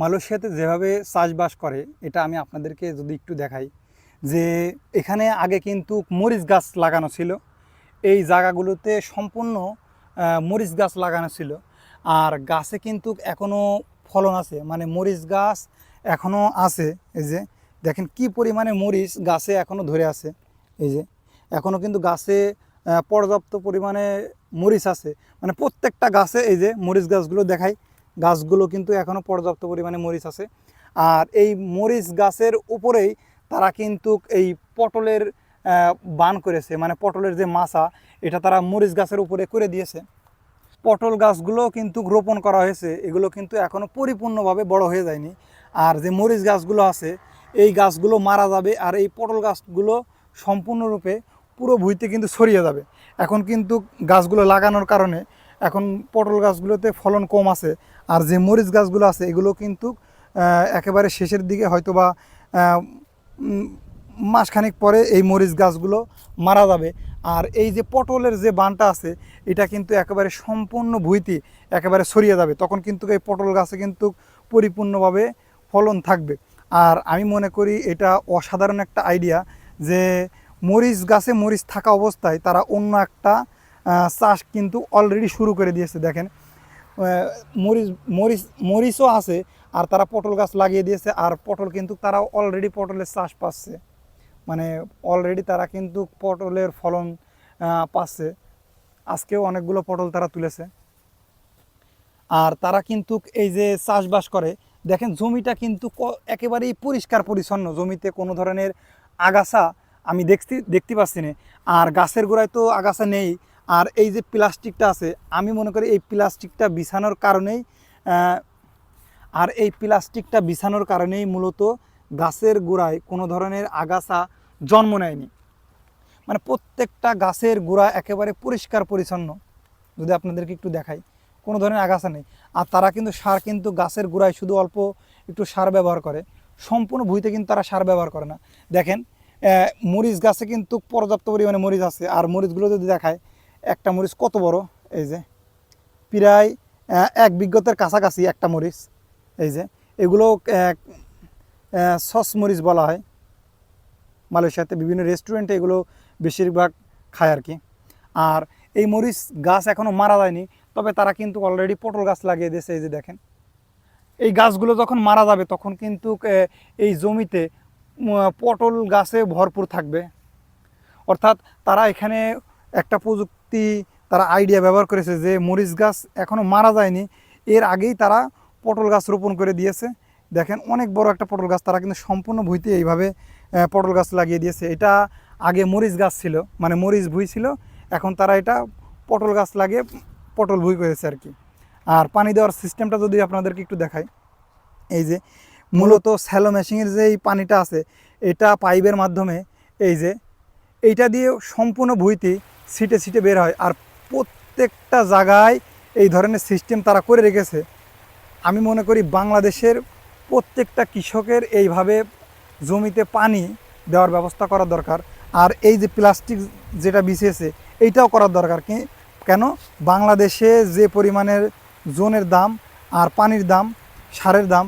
মালয়েশিয়াতে যেভাবে চাষবাস করে, এটা আমি আপনাদেরকে যদি একটু দেখাই, যে এখানে আগে কিন্তু মরিচ গাছ লাগানো ছিল। এই জায়গাগুলোতে সম্পূর্ণ মরিচ গাছ লাগানো ছিল। আর গাছে কিন্তু এখনও ফলন আছে মানে মরিচ গাছ এখনও আছে, এই যে। দেখেন কি পরিমাণে মরিচ গাছে এখনও ধরে আছে, এই যে। এখনও কিন্তু গাছে পর্যাপ্ত পরিমাণে মরিচ আছে। মানে প্রত্যেকটা গাছে এই যে মরিচ গাছগুলো দেখাই। গাছগুলো কিন্তু এখনও পর্যাপ্ত পরিমাণে মরিচ আছে। আর এই মরিচ গাছের উপরেই তারা কিন্তু এই পটলের বান করেছে মানে পটলের যে মাছা, এটা তারা মরিচ গাছের উপরে করে দিয়েছে। পটল গাছগুলো কিন্তু রোপণ করা হয়েছে, এগুলো কিন্তু এখনও পরিপূর্ণভাবে বড় হয়ে যায়নি। আর যে মরিচ গাছগুলো আছে, এই গাছগুলো মারা যাবে আর এই পটল গাছগুলো সম্পূর্ণরূপে পুরো ভুঁইতে কিন্তু ছড়িয়ে যাবে। এখন কিন্তু গাছগুলো লাগানোর কারণে এখন পটল গাছগুলোতে ফলন কম আছে, আর যে মরিচ গাছগুলো আছে, এগুলো কিন্তু একেবারে শেষের দিকে হয়তো বা মাসখানেক পরে এই মরিচ গাছগুলো মারা যাবে। আর এই যে পটলের যে বানটা আছে, এটা কিন্তু একেবারে সম্পূর্ণ ভুঁইতে, একেবারে ছড়িয়ে যাবে। তখন কিন্তু এই পটল গাছে কিন্তু পরিপূর্ণভাবে ফলন থাকবে। আর আমি মনে করি এটা অসাধারণ একটা আইডিয়া যে মরিচ গাছে মরিচ থাকা অবস্থায় তারা অন্য একটা চাষ কিন্তু অলরেডি শুরু করে দিয়েছে, দেখেন। মরিচ মরিচ, মরিচও আছে, আর তারা পটল গাছ লাগিয়ে দিয়েছে, আর পটল কিন্তু তারা অলরেডি পটলের চাষ পাচ্ছে। মানে অলরেডি তারা কিন্তু পটলের ফলন পাচ্ছে। আজকেও অনেকগুলো পটল তারা তুলেছে। আর তারা কিন্তু এই যে চাষবাস করে, দেখেন জমিটা কিন্তু একেবারেই পরিষ্কার পরিচ্ছন্ন। জমিতে কোনো ধরনের আগাছা আমি দেখতে দেখতে পাচ্ছি না। আর গাছের গোড়ায় তো আগাছা নেই আর এই যে প্লাস্টিকটা আছে, আমি মনে করি এই প্লাস্টিকটা বিছানোর কারণেই আর এই প্লাস্টিকটা বিছানোর কারণেই মূলত গাছের গোড়ায় কোনো ধরনের আগাছা জন্ম নেয়নি। মানে প্রত্যেকটা গাছের গোড়া একেবারে পরিষ্কার পরিচ্ছন্ন। যদি আপনাদেরকে একটু দেখাই, কোনো ধরনের আগাছা নেই। আর তারা কিন্তু সার কিন্তু গাছের গোড়ায় শুধু অল্প একটু সার ব্যবহার করে। সম্পূর্ণ ভুঁইতে কিন্তু তারা সার ব্যবহার করে না। দেখেন মরিচ গাছে কিন্তু পর্যাপ্ত পরিমাণে মরিচ আছে। আর মরিচগুলো যদি দেখায় একটা মরিচ কত বড়? এই যে, প্রায় এক বিজ্ঞতের কাছাকাছি একটা মরিচ। এই যে, এগুলো সস মরিচ বলা হয়। মালয়েশিয়াতে বিভিন্ন রেস্টুরেন্টে এগুলো বেশিরভাগ খায় আর কি। আর এই মরিচ গাছ এখনও মারা যায়নি, তবে তারা কিন্তু অলরেডি পটল গাছ লাগিয়ে দিয়েছে, এই যে দেখেন। এই গাছগুলো যখন মারা যাবে, তখন কিন্তু এই জমিতে পটল গাছে ভরপুর থাকবে। অর্থাৎ তারা এখানে একটা প্রযুক্তি তারা আইডিয়া ব্যবহার করেছে যে মরিচ গাছ এখনও মারা যায়নি। এর আগেই তারা পটল গাছ রোপণ করে দিয়েছে। দেখেন, অনেক বড় একটা পটল গাছ তারা কিন্তু সম্পূর্ণ ভুঁইতে এইভাবে পটল গাছ লাগিয়ে দিয়েছে। এটা আগে মরিচ গাছ ছিল মানে মরিচ ভুঁই ছিল। এখন তারা এটা পটল গাছ লাগিয়ে পটল ভুঁই করেছে আর কি। আর পানি দেওয়ার সিস্টেমটা যদি আপনাদেরকে একটু দেখাই, এই যে মূলত স্যালো মেশিনের যে এই পানিটা আছে, এটা পাইপের মাধ্যমে, এই যে এইটা দিয়ে সম্পূর্ণ ভুঁইতে সিটে সিটে বের হয়। আর প্রত্যেকটা জায়গায় এই ধরনের সিস্টেম তারা করে রেখেছে। আমি মনে করি বাংলাদেশের প্রত্যেকটা কৃষকের এইভাবে জমিতে পানি দেওয়ার ব্যবস্থা করা দরকার। আর এই যে প্লাস্টিক যেটা বিছিয়েছে এইটাও করার দরকার। কি, কেন? বাংলাদেশে যে পরিমাণের জোনের দাম আর পানির দাম, সারের দাম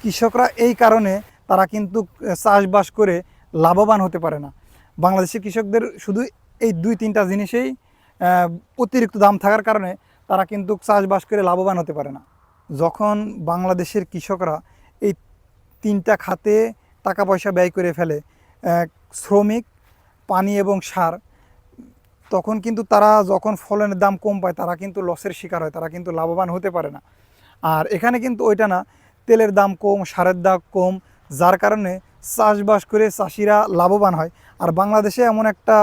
কৃষকরা এই কারণে তারা কিন্তু চাষবাস করে লাভবান হতে পারে না। বাংলাদেশের কৃষকদের শুধু এই দুই তিনটা জিনিসেই অতিরিক্ত দাম থাকার কারণে তারা কিন্তু চাষবাস করে লাভবান হতে পারে না। যখন বাংলাদেশের কৃষকরা এই তিনটা খাতে টাকা পয়সা ব্যয় করে ফেলে শ্রমিক, পানি এবং সার, তখন কিন্তু তারা যখন ফলনের দাম কম পায়, তারা কিন্তু লসের শিকার হয়, তারা কিন্তু লাভবান হতে পারে না। আর এখানে কিন্তু ওইটা না, তেলের দাম কম, সারের দাম কম, যার কারণে চাষবাস করে চাষিরা লাভবান হয়। আর বাংলাদেশে এমন একটা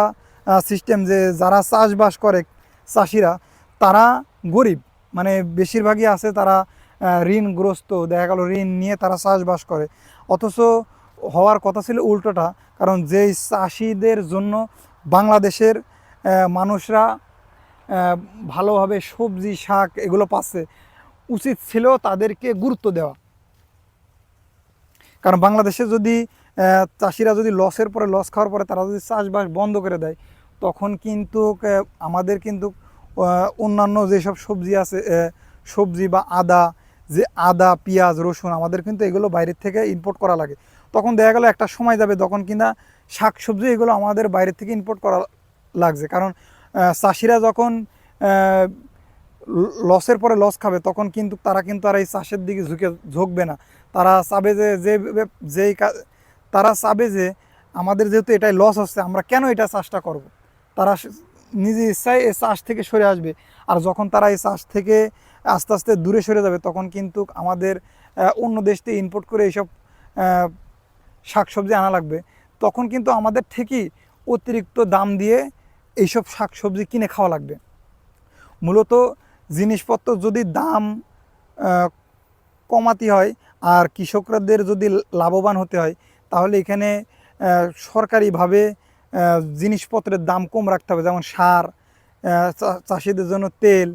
সিস্টেম যে যারা চাষবাস করে চাষিরা, তারা গরিব। মানে বেশিরভাগই আছে তারা ঋণগ্রস্ত। দেখা গেল ঋণ নিয়ে তারা চাষবাস করে। অথচ হওয়ার কথা ছিল উল্টোটা। কারণ যেই চাষিদের জন্য বাংলাদেশের মানুষরা ভালোভাবে সবজি, শাক এগুলো পাচ্ছে, উচিত ছিল তাদেরকে গুরুত্ব দেওয়া। কারণ বাংলাদেশে যদি চাষিরা যদি লসের পরে, লস খাওয়ার পরে তারা যদি চাষবাস বন্ধ করে দেয়, তখন কিন্তু আমাদের কিন্তু অন্যান্য যেসব সবজি আছে সবজি বা আদা, যে আদা, পেঁয়াজ, রসুন, আমাদের কিন্তু এগুলো বাইরের থেকে ইম্পোর্ট করা লাগে। তখন দেখা গেলো একটা সময় যাবে তখন কিনা শাক সবজি এগুলো আমাদের বাইরের থেকে ইম্পোর্ট করা লাগছে। কারণ চাষিরা যখন লসের পরে লস খাবে, তখন কিন্তু তারা কিন্তু আর এই চাষের দিকে ঝুঁকে ঝুঁকবে না। তারা চাবে যে যে যেই তারা চাবে যে, আমাদের যেহেতু এটাই লস হচ্ছে, আমরা কেন এটা চাষটা করব। তারা নিজে ইচ্ছায় এই চাষ থেকে সরে আসবে। আর যখন তারা এই চাষ থেকে আস্তে আস্তে দূরে সরে যাবে, তখন কিন্তু আমাদের অন্য দেশ থেকে ইম্পোর্ট করে এইসব শাকসবজি আনা লাগবে। তখন কিন্তু আমাদের ঠিকই অতিরিক্ত দাম দিয়ে এইসব শাকসবজি কিনে খাওয়া লাগবে। মূলত জিনিসপত্র যদি দাম কমাতে হয় আর কৃষকদের যদি লাভবান হতে হয়, তাহলে এখানে সরকারিভাবে জিনিসপত্রের দাম কম রাখতে হবে। যেমন সার চাষিদের জন্য তেল,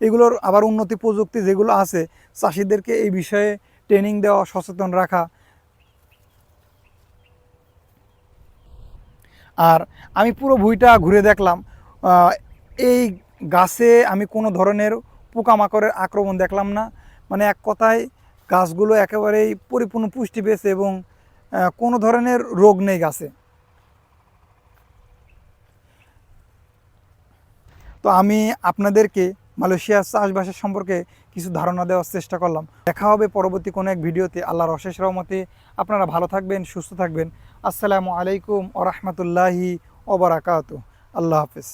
এগুলোর আবার উন্নতি প্রযুক্তি যেগুলো আছে, চাষিদেরকে এই বিষয়ে ট্রেনিং দেওয়া, সচেতন রাখা। আর আমি পুরো ভুঁইটা ঘুরে দেখলাম এই গাছে আমি কোনো ধরনের পোকামাকড়ের আক্রমণ দেখলাম না। মানে এক কথায় গাছগুলো একেবারেই পরিপূর্ণ পুষ্টি পেয়েছে এবং কোনো ধরনের রোগ নেই গাছে। তো আমি আপনাদেরকে মালয়েশিয়ার চাষবাসের সম্পর্কে কিছু ধারণা দেওয়ার চেষ্টা করলাম। দেখা হবে পরবর্তী কোনো এক ভিডিওতে। আল্লাহর অশেষ রহমতে আপনারা ভালো থাকবেন, সুস্থ থাকবেন। আসসালামু আলাইকুম ও রহমতুল্লাহি ওবরাকাত আল্লাহ হাফেজ।